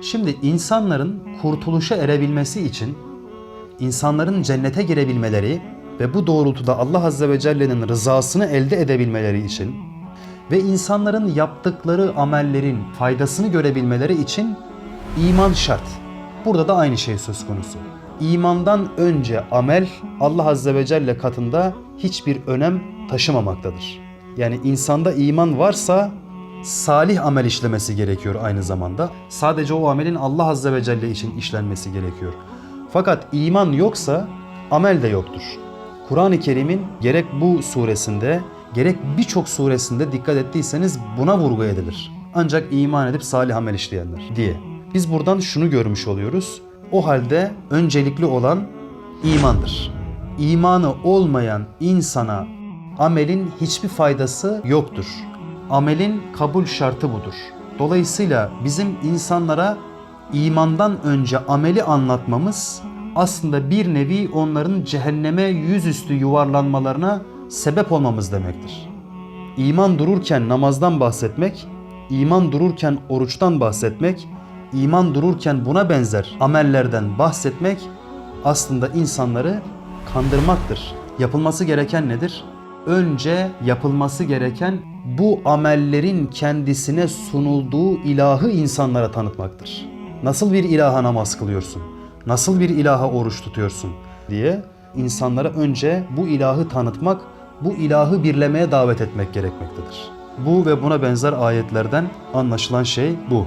Şimdi insanların kurtuluşa erebilmesi için insanların cennete girebilmeleri ve bu doğrultuda Allah Azze ve Celle'nin rızasını elde edebilmeleri için ve insanların yaptıkları amellerin faydasını görebilmeleri için iman şart. Burada da aynı şey söz konusu. İmandan önce amel Allah Azze ve Celle katında hiçbir önem taşımamaktadır. Yani insanda iman varsa salih amel işlemesi gerekiyor aynı zamanda. Sadece o amelin Allah Azze ve Celle için işlenmesi gerekiyor. Fakat iman yoksa amel de yoktur. Kur'an-ı Kerim'in gerek bu suresinde gerek birçok suresinde dikkat ettiyseniz buna vurgu edilir. Ancak iman edip salih amel işleyenler diye. Biz buradan şunu görmüş oluyoruz. O halde öncelikli olan imandır. İmanı olmayan insana amelin hiçbir faydası yoktur. Amelin kabul şartı budur. Dolayısıyla bizim insanlara imandan önce ameli anlatmamız aslında bir nevi onların cehenneme yüzüstü yuvarlanmalarına sebep olmamız demektir. İman dururken namazdan bahsetmek, iman dururken oruçtan bahsetmek, iman dururken buna benzer amellerden bahsetmek aslında insanları kandırmaktır. Yapılması gereken nedir? Önce yapılması gereken bu amellerin kendisine sunulduğu ilahı insanlara tanıtmaktır. Nasıl bir ilaha namaz kılıyorsun? Nasıl bir ilaha oruç tutuyorsun? diye insanlara önce bu ilahı tanıtmak, bu ilahı birlemeye davet etmek gerekmektedir. Bu ve buna benzer ayetlerden anlaşılan şey bu.